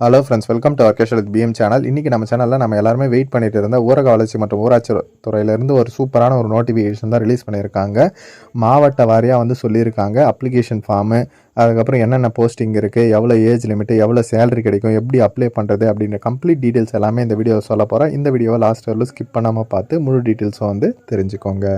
Hello friends welcome to அர்கேஷல் PM channel இன்றைக்கி நம்ம சேனலில் நம்ம எல்லாருமே வெயிட் பண்ணிட்டு இருந்த ஊரக வளர்ச்சி மற்றும் ஊராட்சி துறையிலேருந்து ஒரு சூப்பரான ஒரு நோட்டிஃபிகேஷன் தான் ரிலீஸ் பண்ணியிருக்காங்க. மாவட்ட வாரியாக வந்து சொல்லியிருக்காங்க. அப்ளிகேஷன் ஃபார்மு அதுக்கப்புறம் என்னென்ன போஸ்டிங் இருக்குது எவ்வளோ ஏஜ் லிமிட்டு எவ்வளோ சேலரி கிடைக்கும் எப்படி அப்ளை பண்ணுறது அப்படின்ற கம்ப்ளீட் டீட்டெயில்ஸ் எல்லாமே இந்த வீடியோ சொல்ல போகிறேன் இந்த வீடியோவை லாஸ்ட் வரலும் ஸ்கிப் பண்ணாமல் பார்த்து முழு டீட்டெயில்ஸும் வந்து தெரிஞ்சுக்கோங்க.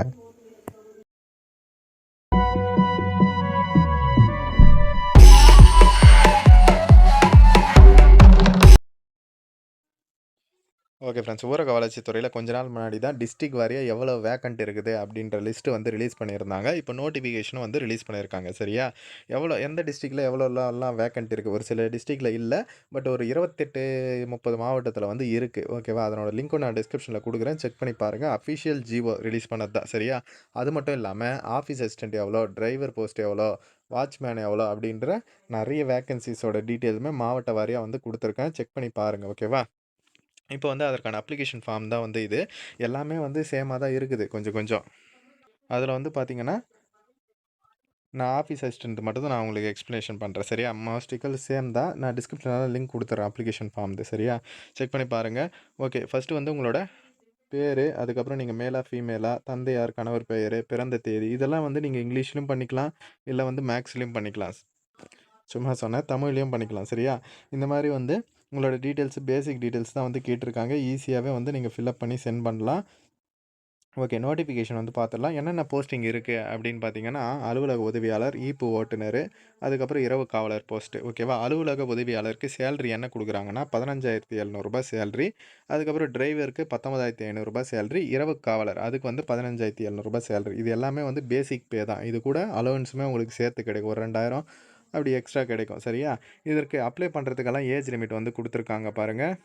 Okay friends. ஊரக வளர்ச்சித்துறையில் கொஞ்ச நாள் முன்னாடி தான் டிஸ்ட்ரிக் வாரியாக எவ்வளோ வேக்கண்ட் இருக்குது அப்படின்ற லிஸ்ட்டு வந்து ரிலீஸ் பண்ணியிருந்தாங்க. இப்போ நோட்டிஃபிகேஷனும் வந்து ரிலீஸ் பண்ணியிருக்காங்க. சரியா? எவ்வளோ எந்த டிஸ்ட்ரிக்டில் எவ்வளோலாம் வேக்கண்ட் இருக்குது ஒரு சில டிஸ்ட்ரிக்டில் இல்லை பட் ஒரு இருபத்தெட்டு முப்பது மாவட்டத்தில் வந்து இருக்குது ஓகேவா? அதனோட லிங்க்கும் நான் டிஸ்கிரிப்ஷனில் கொடுக்குறேன். செக் பண்ணி பாருங்கள் அஃபிஷியல் ஜிஓ ரிலீஸ் பண்ணது தான். சரியா? அது மட்டும் இல்லாமல் ஆஃபீஸ் அசிஸ்டண்ட் எவ்வளோ டிரைவர் போஸ்ட் எவ்வளோ வாட்ச்மேன் எவ்வளோ அப்படின்ற நிறைய வேக்கன்சிஸோட டீட்டெயிலுமே மாவட்ட வாரியாக வந்து கொடுத்துருக்கேன். செக் பண்ணி பாருங்கள் ஓகேவா? இப்போ வந்து அதற்கான அப்ளிகேஷன் ஃபார்ம் தான் வந்து இது. எல்லாமே வந்து சேமாக தான் இருக்குது. கொஞ்சம் கொஞ்சம். அதில் வந்து பார்த்திங்கன்னா நான் ஆஃபீஸ் அசிஸ்டன்ட் மட்டும் தான் நான் உங்களுக்கு எக்ஸ்ப்ளனேஷன் பண்ணுறேன் சரியா? மாஸ்டிக்கல் சேம் தான். நான் டிஸ்கிரிப்ஷனில் லிங்க் கொடுத்துட்றேன் அப்ளிகேஷன் ஃபார்ம் சரியா? செக் பண்ணி பாருங்கள் ஓகே ஃபஸ்ட்டு வந்து உங்களோட பேர் அதுக்கப்புறம் நீங்கள் மேலா ஃபீமேலாக தந்தையார் கணவர் பெயர் பிறந்த தேதி இதெல்லாம் வந்து நீங்கள் இங்கிலீஷ்லையும் பண்ணிக்கலாம் இல்லை வந்து மேக்ஸ்லேயும் பண்ணிக்கலாம். சும்மா சொன்னேன் தமிழ்லேயும் பண்ணிக்கலாம் சரியா? இந்த மாதிரி வந்து உங்களோட டீட்டெயில்ஸ் பேசிக் டீட்டெயில்ஸ் தான் வந்து கேட்டிருக்காங்க. ஈஸியாகவே வந்து நீங்கள் ஃபில்அப் பண்ணி சென்ட் பண்ணலாம். ஓகே நோட்டிஃபிகேஷன் வந்து பார்த்துடலாம் என்னென்ன போஸ்டிங் இருக்குது அப்படின்னு பார்த்தீங்கன்னா அலுவலக உதவியாளர் ஈப்பு ஓட்டுநர் அதுக்கப்புறம் இரவு காவலர் போஸ்ட்டு ஓகேவா அலுவலக உதவியாளருக்கு சேலரி என்ன கொடுக்குறாங்கன்னா பதினஞ்சாயிரத்தி எழுநூறுபா சேலரி அதுக்கப்புறம் டிரைவருக்கு பத்தொன்பதாயிரத்தி ஐநூறுரூபா சேலரி இரவு காவலர் அதுக்கு வந்து பதினஞ்சாயிரத்தி எழுநூறுபா சேலரி இது எல்லாமே வந்து பேசிக் பே தான். இது கூட அலவன்ஸுமே உங்களுக்கு சேர்த்து கிடைக்கும். ஒரு ரெண்டாயிரம் அப்படி எக்ஸ்ட்ரா கிடைக்கும். சரியா? இதற்கு அப்ளை பண்ணுறதுக்கெல்லாம் ஏஜ் லிமிட் வந்து கொடுத்துருக்காங்க பாருங்கள்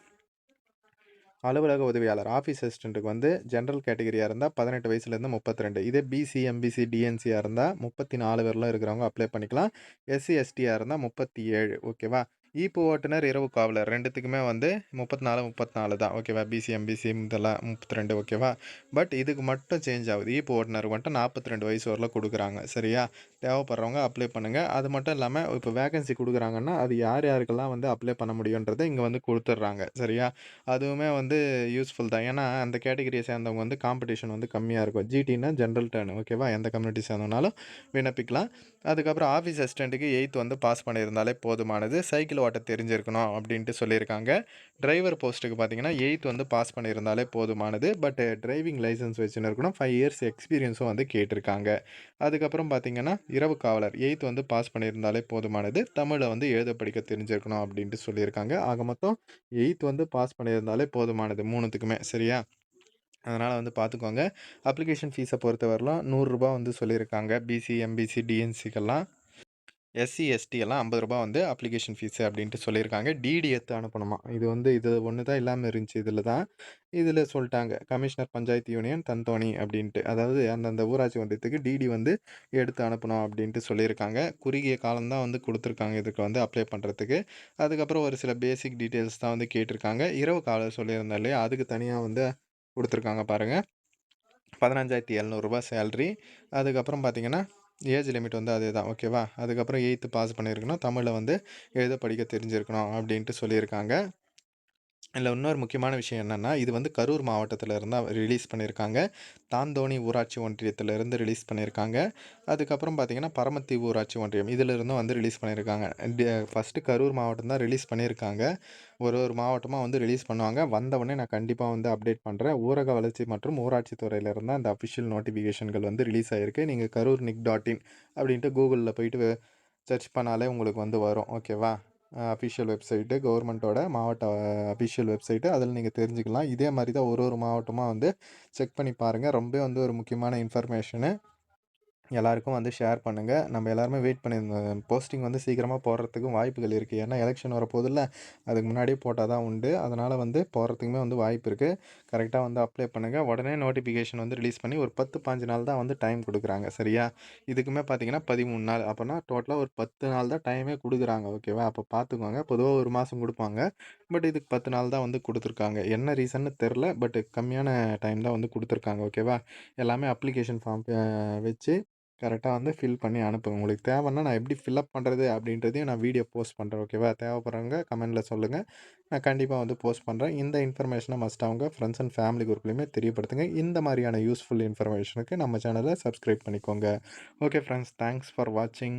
அலுவலக உதவியாளர் ஆஃபீஸ் அசிஸ்டண்ட்டுக்கு வந்து ஜென்ரல் கேட்டகரியாக இருந்தால் பதினெட்டு வயசுலேருந்து முப்பத்தி ரெண்டு இதே பிசி எம்பிசி டிஎன்சியாக இருந்தால் முப்பத்தி நாலு பேர்லாம் இருக்கிறவங்க அப்ளை பண்ணிக்கலாம். எஸ்சி எஸ்டியாக இருந்தால் முப்பத்தி ஏழு ஓகேவா ஈப்பு ஓட்டுநர் இரவு காவலர். ரெண்டுத்துக்குமே வந்து முப்பத்தி நாலு முப்பத்தி நாலு தான் ஓகேவா பிசி எம்பிசி இதெல்லாம் முப்பத்தி ரெண்டு ஓகேவா? பட் இதுக்கு மட்டும் சேஞ்ச் ஆகுது. ஈப்பு ஓட்டுநர் மட்டும் நாற்பத்தி ரெண்டு வயசு வரல கொடுக்குறாங்க. சரியா? தேவைப்படுறவங்க அப்ளை பண்ணுங்கள் அது மட்டும் இல்லாமல் இப்போ வேகன்சி கொடுக்குறாங்கன்னா அது யார் யாருக்கெல்லாம் வந்து அப்ளை பண்ண முடியுன்றதை இங்கே வந்து கொடுத்துட்றாங்க. சரியா? அதுவுமே வந்து யூஸ்ஃபுல் தான். ஏன்னா அந்த கேட்டகரியை சேர்ந்தவங்க வந்து காம்படிஷன் வந்து கம்மியாக இருக்கும். ஜிடினா ஜென்ரல் டேர்ன் ஓகேவா? எந்த கம்யூனிட்டி சேர்ந்தனாலும் விண்ணப்பிக்கலாம். அதுக்கப்புறம் ஆஃபீஸ் அசிஸ்டண்ட்டுக்கு எயித் வந்து பாஸ் பண்ணியிருந்தாலே போதுமானது. சைக்கிள் ஓட்ட தெரிஞ்சிருக்கணும் அப்படின்ட்டு சொல்லியிருக்காங்க. டிரைவர் போஸ்ட்டுக்கு பார்த்தீங்கன்னா எயித் வந்து பாஸ் பண்ணியிருந்தாலே போதுமானது. பட் டிரைவிங் லைசன்ஸ் வச்சுன்னு இருக்கணும். ஃபைவ் இயர்ஸ் எக்ஸ்பீரியன்ஸும் வந்து கேட்டிருக்காங்க. அதுக்கப்புறம் பார்த்தீங்கன்னா இரவு காவலர் எயித் வந்து பாஸ் பண்ணியிருந்தாலே போதுமானது. தமிழை வந்து எழுத படிக்க தெரிஞ்சிருக்கணும் அப்படின்ட்டு சொல்லியிருக்காங்க. ஆக மொத்தம் எயித் வந்து பாஸ் பண்ணியிருந்தாலே போதுமானது மூணுத்துக்குமே சரியா? அதனால் வந்து பார்த்துக்கோங்க. அப்ளிகேஷன் ஃபீஸை பொறுத்த வரலாம் நூறுரூபா வந்து சொல்லியிருக்காங்க. பிசி எம்பிசி டிஎன்சிக்கெல்லாம் எஸ்சி எஸ்டி எல்லாம் ஐம்பது ரூபா வந்து அப்ளிகேஷன் ஃபீஸு அப்படின்ட்டு சொல்லியிருக்காங்க. டிடி எடுத்து அனுப்பணுமா? இது வந்து இது ஒன்று தான் இல்லாமல் இருந்துச்சு. இதில் தான் இதில் சொல்லிட்டாங்க. கமிஷனர் பஞ்சாயத்து யூனியன் தந்தோணி அப்படின்ட்டு அதாவது அந்தந்த ஊராட்சி ஒன்றியத்துக்கு டிடி வந்து எடுத்து அனுப்பணும் அப்படின்ட்டு சொல்லியிருக்காங்க. குறுகிய காலம்தான் வந்து கொடுத்துருக்காங்க. இதுக்கு வந்து அப்ளை பண்ணுறதுக்கு அதுக்கப்புறம் ஒரு சில பேசிக் டீட்டெயில்ஸ் தான் வந்து கேட்டிருக்காங்க. இரவு காலம் சொல்லியிருந்தா இல்லையா? அதுக்கு தனியாக வந்து கொடுத்துருக்காங்க பாருங்கள் பதினஞ்சாயிரத்தி எழுநூறுபா சேல்ரி. அதுக்கப்புறம் பார்த்தீங்கன்னா ஏஜ் லிமிட் வந்து அதே தான். ஓகேவா? அதுக்கப்புறம் எயித்து பாஸ் பண்ணியிருக்கணும். தமிழில் வந்து எழுத படிக்க தெரிஞ்சிருக்கணும் அப்படின்ட்டு சொல்லியிருக்காங்க. இதில் இன்னொரு முக்கியமான விஷயம் என்னென்னா இது வந்து கரூர் மாவட்டத்தில் இருந்தால் ரிலீஸ் பண்ணியிருக்காங்க தாந்தோணி ஊராட்சி ஒன்றியத்திலிருந்து ரிலீஸ் பண்ணியிருக்காங்க அதுக்கப்புறம் பார்த்திங்கன்னா பரமத்தி ஊராட்சி ஒன்றியம் இதிலிருந்தும் வந்து ரிலீஸ் பண்ணியிருக்காங்க ஃபஸ்ட்டு கரூர் மாவட்டம் தான் ரிலீஸ் பண்ணியிருக்காங்க ஒரு ஒரு மாவட்டமாக வந்து ரிலீஸ் பண்ணுவாங்க. வந்தவொடனே நான் கண்டிப்பாக வந்து அப்டேட் பண்ணுறேன் ஊரக வளர்ச்சி மற்றும் ஊராட்சி துறையிலிருந்து அந்த அஃபிஷியல் நோட்டிஃபிகேஷன்கள் வந்து ரிலீஸ் ஆகிருக்கு நீங்கள் கரூர் நிக் டாட் இன் அப்படின்ட்டு கூகுளில் போயிட்டு சர்ச் பண்ணாலே உங்களுக்கு வந்து வரும். ஓகேவா அஃபிஷியல் வெப்சைட்டு கவர்மெண்ட்டோட மாவட்ட அஃபிஷியல் வெப்சைட்டு அதில் நீங்கள் தெரிஞ்சுக்கலாம். இதே மாதிரி தான் ஒரு ஒரு மாவட்டமாக வந்து செக் பண்ணி பாருங்கள் ரொம்ப வந்து ஒரு முக்கியமான இன்ஃபர்மேஷனு எல்லாருக்கும் வந்து ஷேர் பண்ணுங்கள் நம்ம எல்லாருமே வெயிட் பண்ணியிருந்தோம் போஸ்டிங் வந்து சீக்கிரமாக போடுறதுக்கும் வாய்ப்புகள் இருக்குது ஏன்னா எலெக்ஷன் வரப்போதில்ல அதுக்கு முன்னாடியே போட்டால் தான் உண்டு. அதனால் வந்து போகிறதுக்குமே வந்து வாய்ப்பு இருக்குது கரெக்டாக வந்து அப்ளை பண்ணுங்கள் உடனே நோட்டிஃபிகேஷன் வந்து ரிலீஸ் பண்ணி ஒரு பத்து பாஞ்சு நாள் தான் வந்து டைம் கொடுக்குறாங்க. சரியா? இதுக்குமே பார்த்தீங்கன்னா பதிமூணு நாள். அப்போனா டோட்டலாக ஒரு பத்து நாள் தான் டைமே கொடுக்குறாங்க. ஓகேவா அப்போ பார்த்துக்கோங்க பொதுவாக ஒரு மாதம் கொடுப்பாங்க. பட் இதுக்கு பத்து நாள் தான் வந்து கொடுத்துருக்காங்க. என்ன ரீசன்னு தெரில பட் கம்மியான டைம் தான் வந்து கொடுத்துருக்காங்க. ஓகேவா எல்லாமே அப்ளிகேஷன் ஃபார்ம் வச்சு கரெக்டாக வந்து ஃபில் பண்ணி அனுப்புங்க. உங்களுக்கு தேவைன்னா நான் எப்படி ஃபில்அப் பண்ணுறது அப்படின்றதையும் நான் வீடியோ போஸ்ட் பண்ணுறேன் ஓகேவா? தேவைப்படுறவங்க கமெண்ட்டில் சொல்லுங்கள் நான் கண்டிப்பாக வந்து போஸ்ட் பண்ணுறேன் இந்த இன்ஃபர்மேஷனை மஸ்ட் அவங்க ஃப்ரெண்ட்ஸ் அண்ட் ஃபேமிலி குரூப்லையுமே தெரியப்படுத்துங்க. இந்த மாதிரியான யூஸ்ஃபுல் இன்ஃபர்மேஷனுக்கு நம்ம சேனலை சப்ஸ்கிரைப் பண்ணிக்கோங்க. ஓகே ஃப்ரெண்ட்ஸ் தேங்க்ஸ் ஃபார் வாட்சிங்.